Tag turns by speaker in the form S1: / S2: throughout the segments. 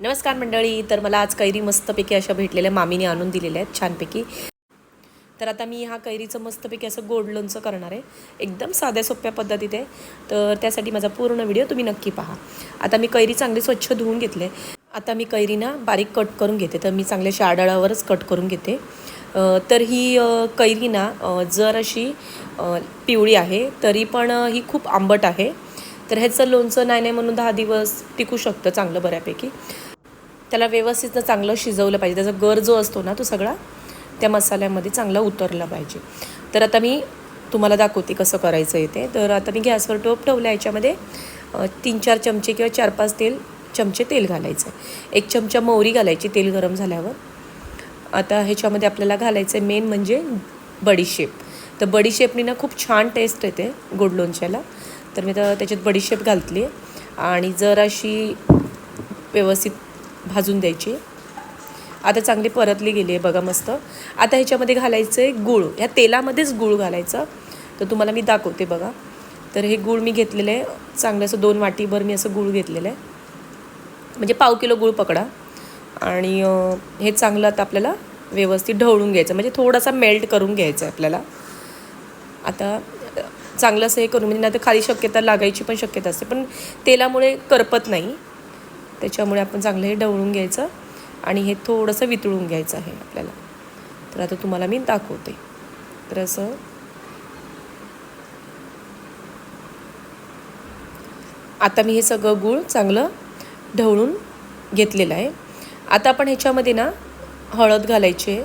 S1: नमस्कार मंडळी तर मला आज कैरी मस्तपैकी अशा भेटलेल्या मामीने आणून दिलेल्या आहेत छानपैकी. तर आता मी ह्या कैरीचं मस्तपैकी असं गोड लोणचं करणार आहे. एकदम साध्या सोप्या पद्धतीत आहे. तर त्यासाठी माझा पूर्ण व्हिडिओ तुम्ही नक्की पहा. आता मी कैरी चांगली स्वच्छ धुवून घेतले. आता मी कैरीना बारीक कट करून घेते. तर मी चांगल्या शाडाळावरच कट करून घेते. तर ही कैरीना जर अशी पिवळी आहे तरी पण ही खूप आंबट आहे. तर ह्याचं लोणचं नाही नाही म्हणून दहा दिवस टिकू शकतं चांगलं बऱ्यापैकी. त्याला व्यवस्थितनं चांगलं शिजवलं पाहिजे त्याचा गर जो असतो ना तो सगळा त्या मसाल्यामध्ये चांगला उतरला पाहिजे. तर आता मी तुम्हाला दाखवते कसं करायचं येते तर आता मी गॅसवर टोप ठेवला याच्यामध्ये तीन चार चमचे किंवा चार पाच तेल चमचे तेल घालायचं. एक चमचा मोहरी घालायची तेल गरम झाल्यावर. आता ह्याच्यामध्ये आपल्याला घालायचं आहे मेन म्हणजे बडीशेप. तर बडीशेपनी ना खूप छान टेस्ट येते गोड लोणच्याला. तर मी तर त्याच्यात बडीशेप घालतली आणि जर अशी व्यवस्थित भाजून द्यायची. आता चांगली परतली गेली आहे बघा मस्त. आता ह्याच्यामध्ये घालायचं आहे गूळ. ह्या तेलामध्येच गूळ घालायचं. तर तुम्हाला मी दाखवते बघा. तर हे गूळ मी घेतलेलं आहे. चांगलं असं दोन वाटीभर मी असं गूळ घेतलेलं आहे. म्हणजे पाव किलो गूळ पकडा. आणि हे चांगलं आता आपल्याला व्यवस्थित ढवळून घ्यायचं म्हणजे थोडासा मेल्ट करून घ्यायचं आहे आपल्याला. आता अं, चांगलं असं हे करून म्हणजे नाही तर खाली शक्यता लागायची पण शक्यता असते. पण तेलामुळे करपत नाही. त्याच्यामुळे आपण चांगलं हे ढवळून घ्यायचं आणि हे थोडंसं वितळून घ्यायचं आहे आपल्याला. तर आता तुम्हाला मी दाखवते. तर असं आता मी हे सगळं गूळ चांगलं ढवळून घेतलेलं आहे. आता आपण ह्याच्यामध्ये ना हळद घालायची आहे.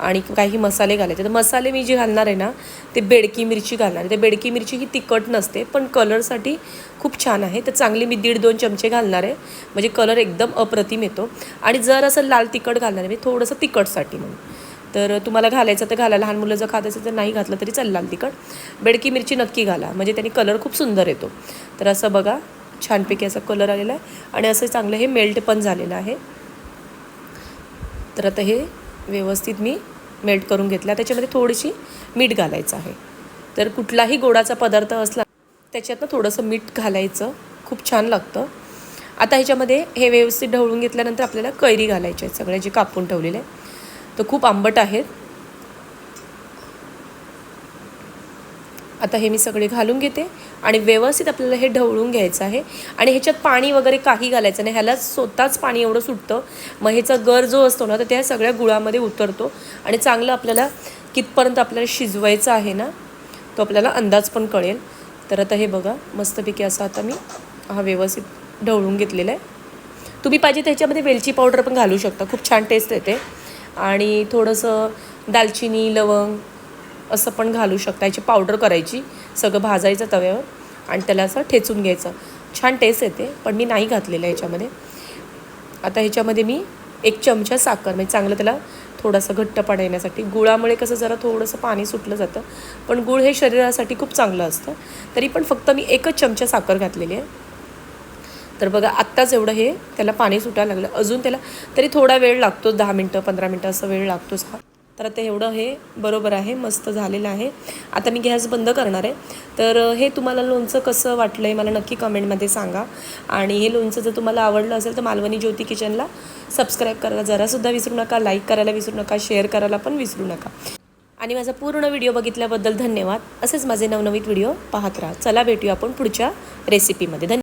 S1: आणि काही मसाले घालायचे. तर मसाले मी जे घालणार आहे ना ते बेडकी मिरची घालणार आहे. ते बेडकी मिरची ही तिखट नसते पण कलरसाठी खूप छान आहे. तर चांगली मी दीड दोन चमचे घालणार आहे. म्हणजे कलर एकदम अप्रतिम येतो. आणि जर असं लाल तिखट घालणार आहे मी थोडंसं तिखटसाठी म्हणून. तर तुम्हाला घालायचं तर घाला. लहान मुलं जर खात असेल तर नाही घातलं तरी चाललाल लाल तिखट. बेडकी मिरची नक्की घाला. म्हणजे त्याने कलर खूप सुंदर येतो. तर असं बघा छानपैकी असा कलर आलेला आहे. आणि असं चांगलं हे मेल्ट पण झालेलं आहे. तर आता हे व्यवस्थित मी मेल्ट करून घेतला. त्याच्यामध्ये थोडीशी मीठ घालायचं आहे. तर कुठलाही गोडाचा पदार्थ असला त्याच्यातनं थोडंसं मीठ घालायचं. खूप छान लागतं. आता ह्याच्यामध्ये हे व्यवस्थित ढवळून घेतल्यानंतर आपल्याला कैरी घालायची आहेत सगळे जे कापून ठेवलेले आहे तर खूप आंबट आहेत. आता हे मी सगळे घालून घेते आणि व्यवस्थित आपल्याला हे ढवळून घ्यायचं आहे. आणि ह्याच्यात पाणी वगैरे काही घालायचं नाही. ह्याला स्वतःच पाणी एवढं सुटतं. मग ह्याचा गर जो असतो ना तर त्या सगळ्या गुळामध्ये उतरतो. आणि चांगलं आपल्याला कितपर्यंत आपल्याला शिजवायचं आहे ना तो आपल्याला अंदाज पण कळेल. तर आता हे बघा मस्तपैकी असं आता मी हा व्यवस्थित ढवळून घेतलेला आहे. तुम्ही पाहिजे त्याच्यामध्ये वेलची पावडर पण घालू शकता. खूप छान टेस्ट येते. आणि थोडंसं दालचिनी लवंग असं पण घालू शकता. याची पावडर करायची. सगळं भाजायचं तव्यावर आणि त्याला असं ठेचून घ्यायचं. छान टेस्ट येते पण मी नाही घातलेलं याच्यामध्ये. आता ह्याच्यामध्ये मी एक चमचा साखर म्हणजे चांगलं त्याला थोडासा घट्टपणा येण्यासाठी. गुळामुळे कसं जरा थोडंसं पाणी सुटलं जातं पण गुळ हे शरीरासाठी खूप चांगलं असतं. तरी पण फक्त मी एकच चमचा साखर घातलेली आहे. तर बघा आत्ताच एवढं हे त्याला पाणी सुटायला लागलं. अजून त्याला तरी थोडा वेळ लागतो दहा मिनटं पंधरा मिनटं असं वेळ लागतोच हा. तर आता एवढं हे बरोबर आहे मस्त झालेलं आहे. आता मी गॅस बंद करणार आहे. तर हे तुम्हाला लोणचं कसं वाटलं आहे मला नक्की कमेंटमध्ये सांगा. आणि हे लोणचं जर तुम्हाला आवडलं असेल तर मालवणी ज्योती किचनला सबस्क्राईब करायला जरासुद्धा विसरू नका लाईक करायला विसरू नका शेअर करायला पण विसरू नका. आणि माझा पूर्ण व्हिडिओ बघितल्याबद्दल धन्यवाद. असेच माझे नवनवीन व्हिडिओ पाहत राहा. चला भेटूया आपण पुढच्या रेसिपीमध्ये धन्यवाद